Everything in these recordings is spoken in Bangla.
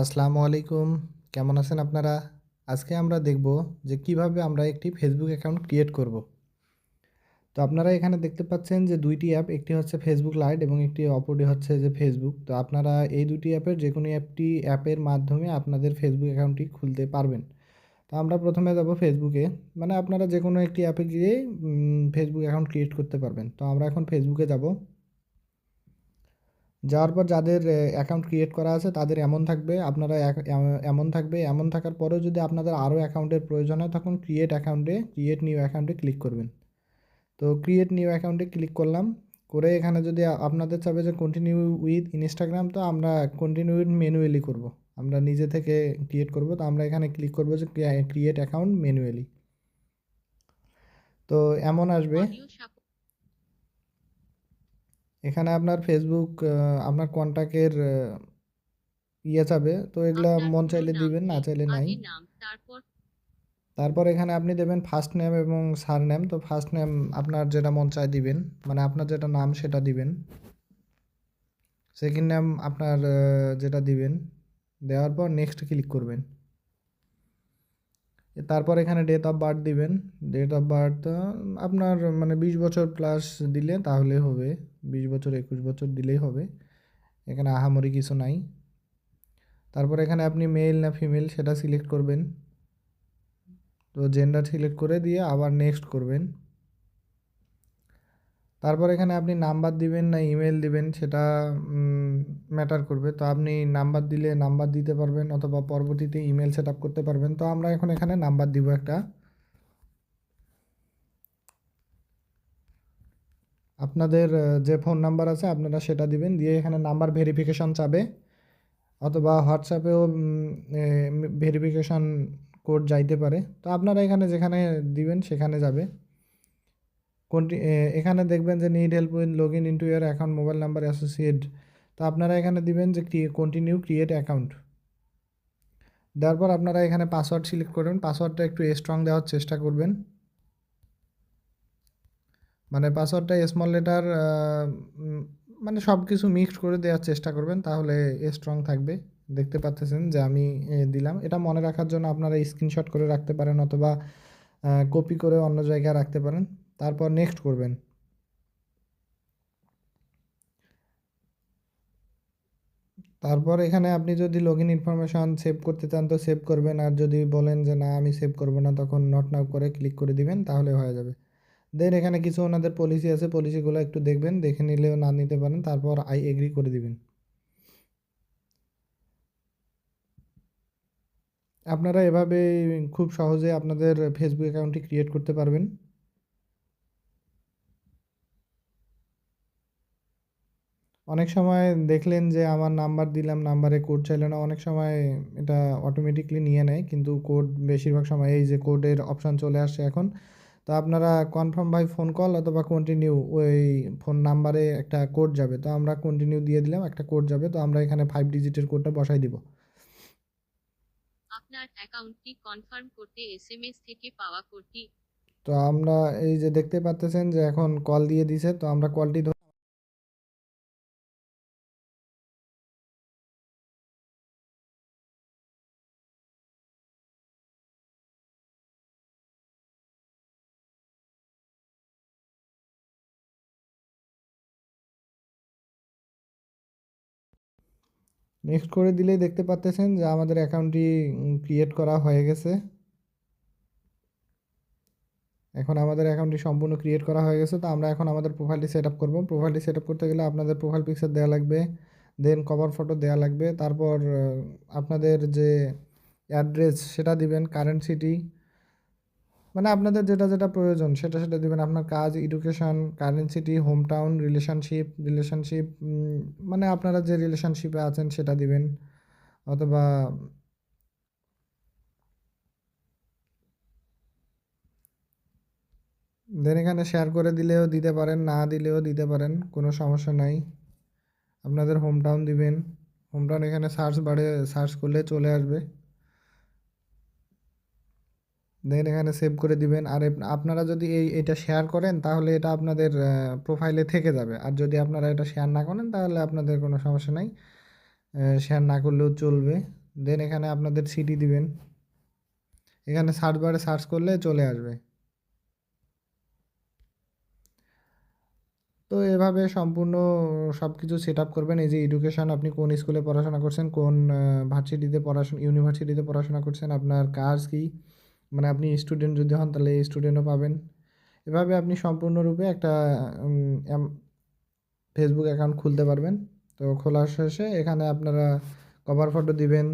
আসসালামু আলাইকুম। কেমন আছেন আপনারা? আজকে আমরা দেখব যে কীভাবে আমরা একটি ফেসবুক অ্যাকাউন্ট ক্রিয়েট করব। তো আপনারা এখানে দেখতে পাচ্ছেন যে দুইটি অ্যাপ একটি হচ্ছে ফেসবুক লাইট এবং একটি অপরটি হচ্ছে যে ফেসবুক তো আপনারা এই দুটি অ্যাপের যে কোনো অ্যাপটি অ্যাপের মাধ্যমে আপনাদের ফেসবুক অ্যাকাউন্টটি খুলতে পারবেন। তো আমরা প্রথমে যাব ফেসবুকে মানে আপনারা যে কোনো একটি অ্যাপে গিয়ে ফেসবুক অ্যাকাউন্ট ক্রিয়েট করতে পারবেন। তো আমরা এখন ফেসবুকে যাব। যাওয়ার পর যাদের অ্যাকাউন্ট ক্রিয়েট করা আছে তাদের এমন থাকবে, আপনারা এমন থাকবে, এমন থাকার পরেও যদি আপনাদের আরও অ্যাকাউন্টের প্রয়োজন হয় তখন ক্রিয়েট অ্যাকাউন্টে ক্রিয়েট নিউ অ্যাকাউন্টে ক্লিক করবেন। তো ক্রিয়েট নিউ অ্যাকাউন্টে ক্লিক করলাম, করে এখানে যদি আপনাদের চাবে যে কন্টিনিউ উইথ ইনস্টাগ্রাম তো আমরা কন্টিনিউ উইথ ম্যানুয়ালি করব। আমরা নিজে থেকে ক্রিয়েট করব, তো আমরা এখানে ক্লিক করব যে ক্রিয়েট অ্যাকাউন্ট ম্যানুয়ালি তো এমন আসবে। এখানে আপনার ফেসবুক আপনার কন্ট্যাক্টের ইয়ে চাবে। তো এগুলো মন চাইলে দিবেন না চাইলে নাই। তারপর? এখানে আপনি দেবেন ফার্স্ট নেম এবং সার নেম তো ফার্স্ট নেম আপনার যেটা মন চায় দিবেন মানে আপনার যেটা নাম সেটা দিবেন। সেকেন্ড নেম আপনার যেটা দিবেন দেওয়ার পর নেক্সট ক্লিক করবেন। তারপর এখানে ডেট অফ বার্থ দিবেন। ডেট অফ বার্থ আপনার মানে বিশ বছর প্লাস দিলে তাহলে হবে। বিশ বছর, একুশ বছর দিলেই হবে। এখানে আহামরি কিছু নাই। তারপর এখানে আপনি মেল না ফিমেল সেটা সিলেক্ট করবেন। তো জেন্ডার সিলেক্ট করে দিয়ে আবার নেক্সট করবেন। তারপর এখানে আপনি নাম্বার দিবেন না ইমেল দিবেন, সেটা ম্যাটার করবে। তো আপনি নাম্বার দিলে নাম্বার দিতে পারবেন, অথবা পরবর্তীতে ইমেল সেট করতে পারবেন। তো আমরা এখন এখানে নাম্বার দিব একটা। আপনাদের যে ফোন নাম্বার আছে আপনারা সেটা দিবেন, দিয়ে এখানে নাম্বার ভেরিফিকেশন চাবে অথবা হোয়াটসঅ্যাপেও ভেরিফিকেশান কোড যাইতে পারে। তো আপনারা এখানে যেখানে দিবেন সেখানে যাবে। কোনটি এখানে দেখবেন যে need help with log in into your account mobile number associate তো আপনারা এখানে দিবেন যে কন্টিনিউ ক্রিয়েট অ্যাকাউন্ট দেওয়ার পর আপনারা এখানে পাসওয়ার্ড সিলেক্ট করবেন। পাসওয়ার্ডটা একটু স্ট্রং দেওয়ার চেষ্টা করবেন। মানে পাসওয়ার্ডটা স্মল লেটার মানে সব কিছু মিক্সড করে দেওয়ার চেষ্টা করবেন, তাহলে স্ট্রং থাকবে। দেখতে পাচ্ছেন যে আমি দিলাম। এটা মনে রাখার জন্য আপনারা স্ক্রিনশট করে রাখতে পারেন অথবা কপি করে অন্য জায়গায় রাখতে পারেন। তারপর নেক্সট করবেন। তারপর এখানে আপনি যদি লগ ইন ইনফরমেশান সেভ করতে চান তো সেভ করবেন, আর যদি বলেন যে না আমি সেভ করব না, তখন নট নাও করে ক্লিক করে দিবেন, তাহলে হয়ে যাবে। দেন এখানে কিছু ওনাদের পলিসি আছে পলিসিগুলো একটু দেখবেন, দেখে নিলেও না নিতে পারেন, তারপর আই এগ্রি করে দিবেন। আপনারা এভাবে খুব সহজে আপনাদের ফেসবুক অ্যাকাউন্টটি ক্রিয়েট করতে পারবেন। অনেক সময় দেখলেন যে আমার নাম্বার দিলাম নাম্বারে কোড চাইল না, অনেক সময় এটা অটোমেটিকলি নিয়ে নেয়, কিন্তু কোড বেশিরভাগ সময় এই যে কোডের অপশান চলে আসছে এখন তো আপনারা কনফার্ম বাই ফোন কল অথবা কন্টিনিউ ওই ফোন নাম্বারে একটা কোড যাবে। তো আমরা কন্টিনিউ দিয়ে দিলাম একটা কোড যাবে। তো আমরা এখানে ফাইভ ডিজিটের কোডটা বসাই দিব। আপনার অ্যাকাউন্টটি কনফার্ম করতে এসএমএস থেকে পাওয়া কোডটি তো আমরা এই যে দেখতে পাচ্তেছেন যে এখন কল দিয়ে দিছে তো আমরা কলটি নেক্সট করে দিলেই দেখতে পাচ্তেছেন যে আমাদের অ্যাকাউন্টটি ক্রিয়েট করা হয়ে গেছে। এখন আমাদের অ্যাকাউন্টটি সম্পূর্ণ ক্রিয়েট করা হয়ে গেছে। তো আমরা এখন আমাদের প্রোফাইলটি সেট আপ করব। প্রোফাইলটি সেট আপ করতে গেলে আপনাদের প্রোফাইল পিকচার দেওয়া লাগবে দেন কভার ফটো দেওয়া লাগবে। তারপর আপনাদের যে অ্যাড্রেস সেটা দিবেন কারেন্ট সিটি মানে আপনাদের যেটা যেটা প্রয়োজন, সেটা সেটা দেবেন। আপনার কাজ education current city home town relationship relationship মানে আপনারা যে রিলেশনশিপে আছেন সেটা দিবেন। অথবা দেন এখানে শেয়ার করে দিলেও দিতে পারেন, না দিলেও দিতে পারেন, কোনো সমস্যা নাই। আপনাদের হোম টাউন দিবেন। হোম টাউন এখানে সার্চ বাড়ে সার্চ করলে চলে আসবে। দেন এখানে সেভ করে দিবেন। আর আপনারা যদি এই, এটা শেয়ার করেন, তাহলে এটা আপনাদের প্রোফাইলে থেকে যাবে। আর যদি আপনারা এটা শেয়ার না করেন, তাহলে আপনাদের কোনো সমস্যা নাই। শেয়ার না করলেও চলবে। দেন এখানে আপনাদের সিটি দিবেন। এখানে সার্চ বারে সার্চ করলে চলে আসবে। তো এভাবে সম্পূর্ণ সব কিছু সেট আপ করবেন। এই যে এডুকেশন আপনি কোন স্কুলে পড়াশোনা করছেন, কোন ভার্সিটিতে পড়াশোনা ইউনিভার্সিটিতে পড়াশোনা করছেন, আপনার কাজ কী? মানে আপনি স্টুডেন্ট যদি হন, তাহলে স্টুডেন্টও পাবেন। এভাবে আপনি সম্পূর্ণরূপে একটা ফেসবুক অ্যাকাউন্ট খুলতে পারবেন। তো খোলার শেষে এখানে আপনারা কভার ফটো দিবেন,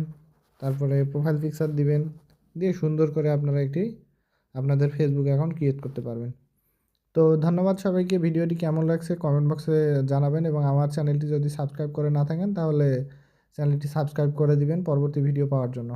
তারপরে প্রোফাইল পিকচার দিবেন, দিয়ে সুন্দর করে আপনারা একটি আপনাদের ফেসবুক অ্যাকাউন্ট ক্রিয়েট করতে পারবেন। তো ধন্যবাদ সবাইকে। ভিডিওটি কেমন লাগছে কমেন্ট বক্সে জানাবেন এবং আমার চ্যানেলটি যদি সাবস্ক্রাইব করে না থাকেন, তাহলে চ্যানেলটি সাবস্ক্রাইব করে দিবেন পরবর্তী ভিডিও পাওয়ার জন্য।